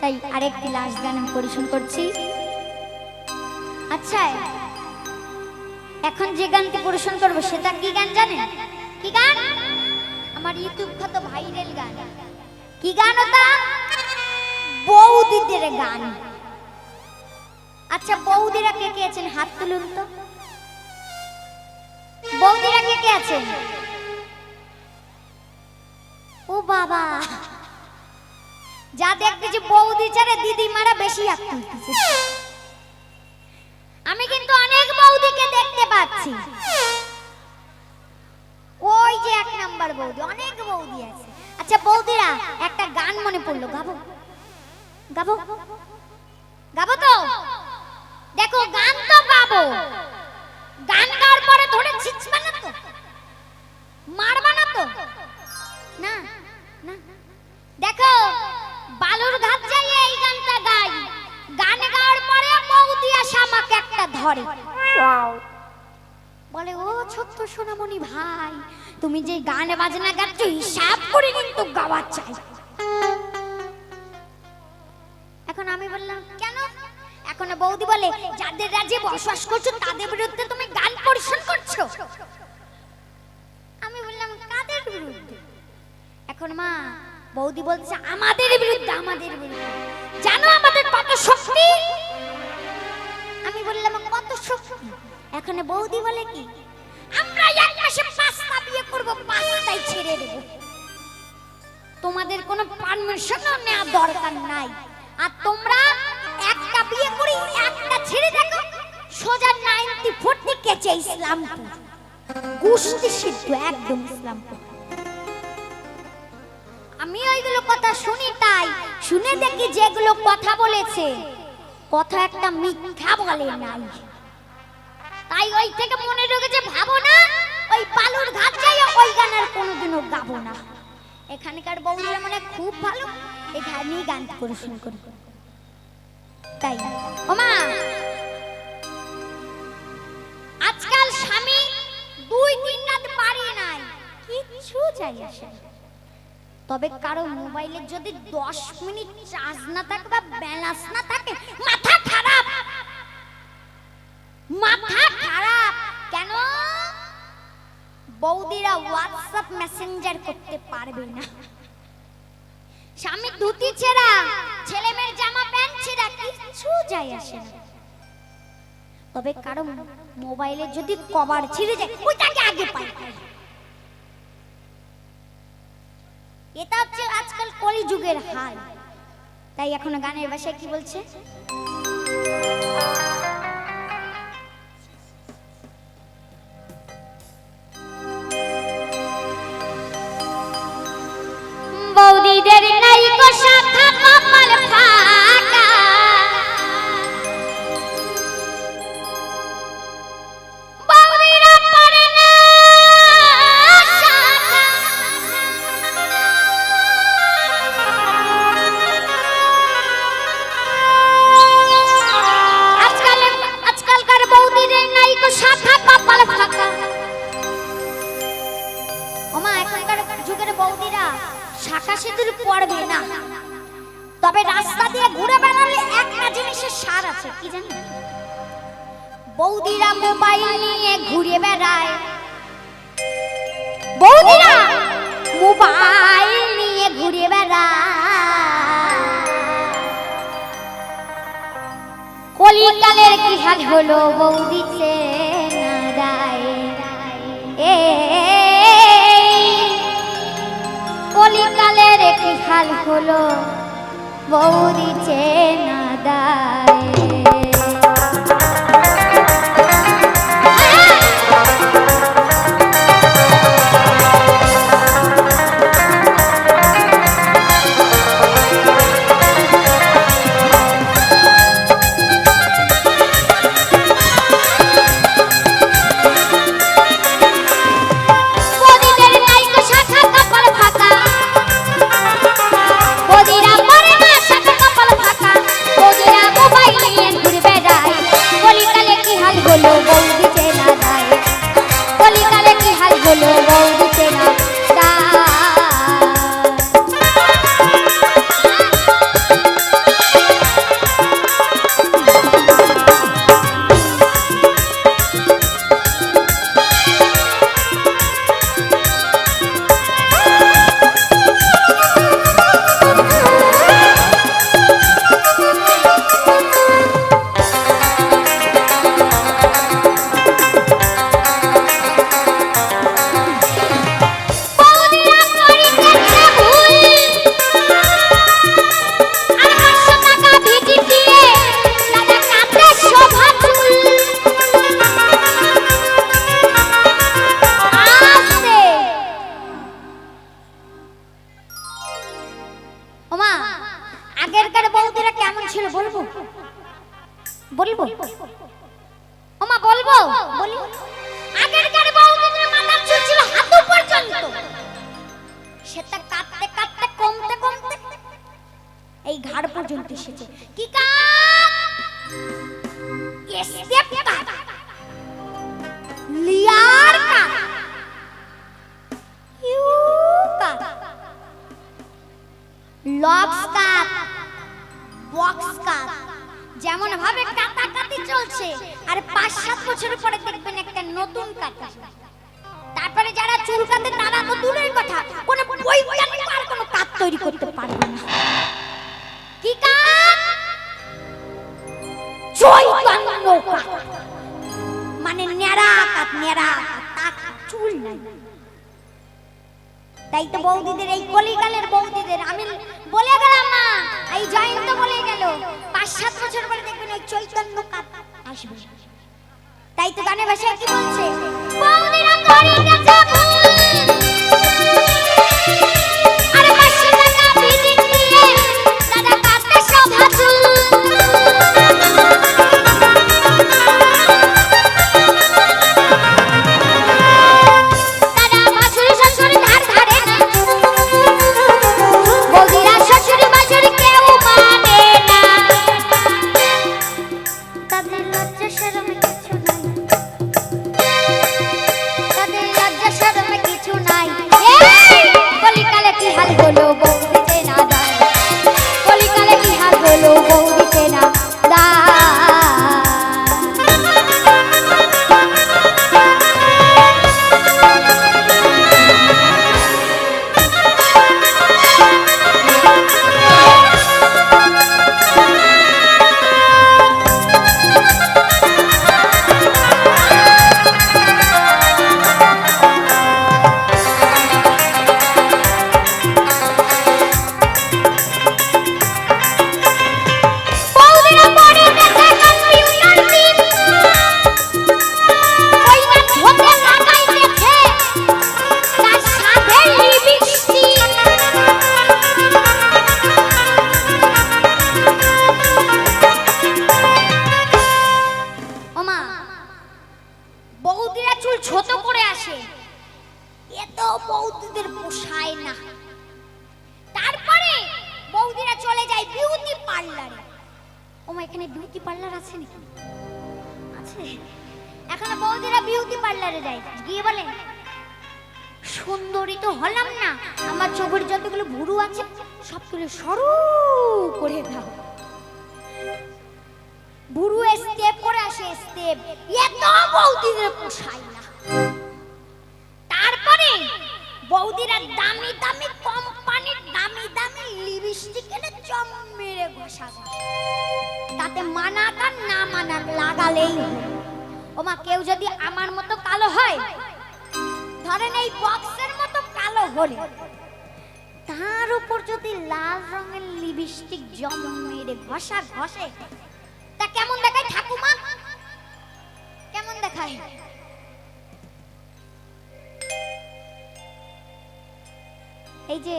তাই আরেকটি লাস্ট গান আমি পরিবেশন করছি। আচ্ছা এখন যে গানটি পরিবেশন করব, সেটা কি গান জানেন? কি গান? আমার ইউটিউব কত ভাইরাল গান। কি গান ওটা? বৌদিদের গান। আচ্ছা বৌদিরা কে কে আছেন? হাত তুলুন তো। বৌদিরা কে কে আছেন? ও বাবা। যা দেখতেছি বৌদি ছাড়া দিদিমারা বেশি হাত তুলতেছে আমি কিন্তু অনেক বৌদিকে দেখতে পাচ্ছি। ওই যে এক নাম্বার বৌদি, অনেক বৌদি আছে। আচ্ছা বৌদিরা, একটা গান মনে পড়ল, গাবো। গাবো। গাবো তো? দেখো, গান তো গাবো। গান গাওয়ার পরে ধরে ছিচবা তো। ধরে বলে ও ছোট্ট সোনামণি ভাই তুমি যে গান বাজনা গাচ্ছ হিসাব করে কিন্তু গাওয়া চাই। এখন আমি বললাম কেন? এখন বৌদি বলে যাদের রাজ্যে বসবাস করছ তাদের বিরুদ্ধে তুমি গান পরিশোধ করছ। আমি বললাম কাদের বিরুদ্ধে? এখন মা বৌদি বলছে আমাদের বিরুদ্ধে আমাদের বিরুদ্ধে। জানো আমাদের কত শক্তি? শক্তি এখন বৌদি বলে কি? আমরা এক মাসে পাঁচটা বিয়ে করব পাঁচটাই ছেড়ে দেব। তোমাদের কোনো পারমিশনও নেওয়ার দরকার নাই। আর তোমরা একটা বিয়ে করি, একটা ছেড়ে দেখো, সোজা নাইনটি ফোরটি কেচে ইসলামপুর। গুষ্টি সিদ্ধ, একদম ইসলামপুর। আমি ওইগুলো কথা শুনি তাই, শুনে দেখি যেগুলো কথা বলেছে। কথা একটা মিথ্যা বলে নাই। তাই ওই থেকে মনে রেখেছে ভাবো না ওই বালুর ঘাট যাই ওই গান আর কোনোদিনও গাবো না। এখানকার বউরা মানে খুব ভালো। এখানেই গান পরিবেশন করি তাই। ওমা আজকাল স্বামী দুই তিন রাত বাড়ি নাই, কিচ্ছু যাই আসে তবে কারও মোবাইলে যদি দশ মিনিট চার্জ না থাকে বা ব্যালেন্স না থাকে, মাথা খারাপ। মাথা বৌদিরা হোয়াটসঅ্যাপ মেসেঞ্জার করতে পারবে না। স্বামী ধুতি ছেঁড়া ছেলে মেয়ের জামা প্যান্ট ছেঁড়া কিছু যায় আসে না। তবে কারও মোবাইলে যদি কভার ছিঁড়ে যায়, ওইটাকে আগে পাই এটা হচ্ছে আজকাল কলিযুগের হাল। তাই এখন গানের ভাষায় কি বলছে? তবে রাস্তা দিয়ে ঘুরে বেড়ালে একটা জিনিসের সার আছে, কি জানেন? বৌদিরা মোবাইল নিয়ে ঘুরে বেড়ায়। বৌদিরা মোবাইল নিয়ে ঘুরে বেড়ায়। কলিকালের কি হাল হলো বৌদি চেনা দায় এ, কলিকালের কি হাল হলো বৌদি চেনা দায় লিয়ার কাট ইউ কাট লক্স কাট বক্স কাট যেমন ভাবে কাটাকাটি চলছে, আর পাঁচ সাত বছর পরে দেখবেন একটা নতুন কাট। তারপরে যারা চুল কাটে তারা তো দূরের কথা, কোনো বৈজ্ঞানিক আর কোনো কাট তৈরি করতে পারবে না। কি কাট? চৈতন্য কাট। মানে ন্যাড়া কাট ন্যাড়া কাট চুল নাই। তাই তো বৌদিদের এই কলিকালের বৌদিদের, আমি বলে গেলাম মা, এই জয়ন্ত বলে গেল, পাঁচ সাত বছর পরে দেখবেন এই চৈতন্য কাপ আসবে। তাই তো গানে ভাষায় কি বলছে? বৌদিরা করিতেছে ভুল। এখানে বিউটি পার্লার আছে নাকি? আছে? এখনও বৌদিরা বিউটি পার্লারে যায়। গিয়ে বলে, সুন্দরী তো হলাম না। আমার চোখের যতগুলো ভুরু আছে, সবগুলো সরু করে দাও। ভুরু স্টেপ করে আসে স্টেপ এত বৌদিদের পোষায় না। লাগালেই ওমা, কেউ যদি আমার মতো কালো হয়, ধরেন এই বক্সের মতো কালো হলে, তার উপর যদি লাল রঙের লিপস্টিক জম মেরে ঘষা ঘষে, তা কেমন দেখায় ঠাকুমা? কেমন দেখায়? এই যে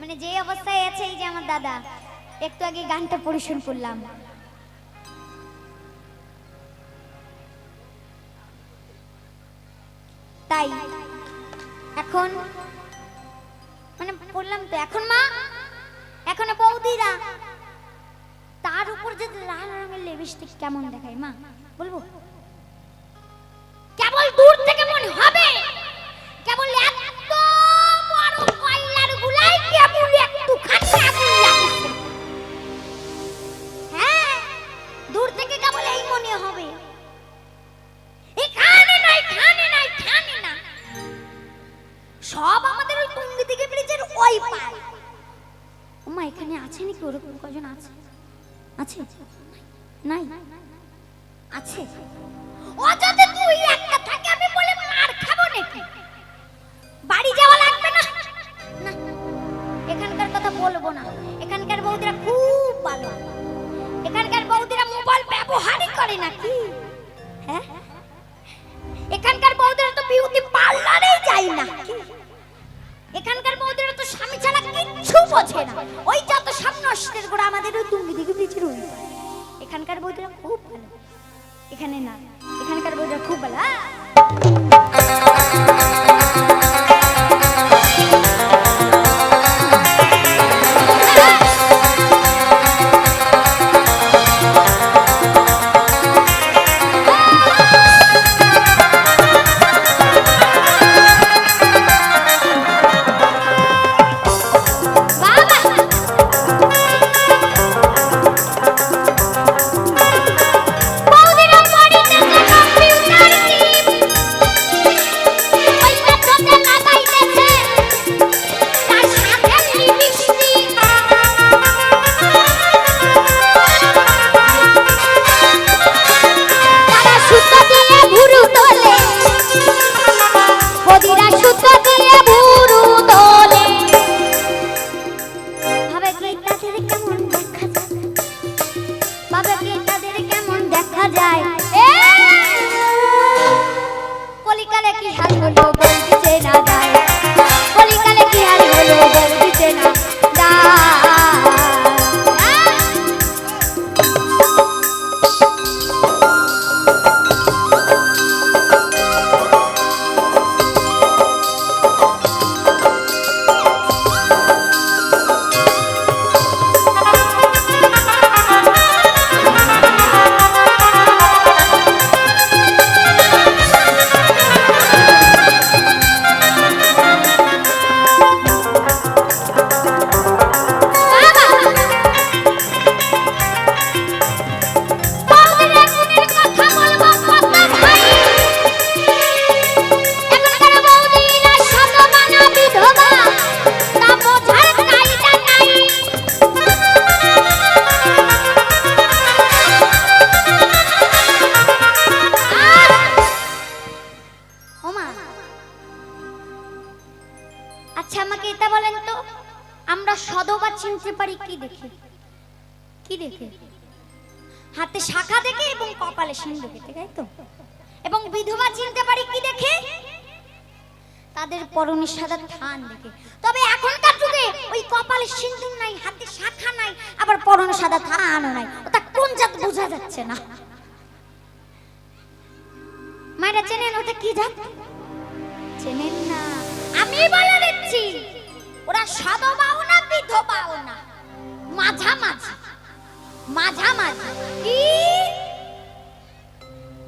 মানে যে অবস্থায় আছে, এই যে আমার দাদা, একটু আগে গানটা পরিশোধ করলাম। এখন? মানে বললাম তো, এখন মা? এখন বৌদিরা তার উপর যদি লাল রঙের লিপস্টিক কেমন দেখায় মা? বলব? দেখা যায়। কলিকালে কি হাল হলো উদাসীন সিন্ধুকেতে তাই তো। এবং বিধবা চিনতে পারি কি দেখে? তাদের পরনে সাদা থান দেখে। তবে এখনকার যুগে ওই কপালে সিন্দুর নাই, হাতে শাখা নাই, আবার পরনে সাদা থানও নাই। ওটা কোন জাত বোঝা যাচ্ছে না। মায়েরা চেনেন ওটা কি জাত? চেনেন না। আমি বলে দিচ্ছি, ওরা সদবাও না, বিধবাও না। মাঝামাঝি। মাঝামাঝি। কি?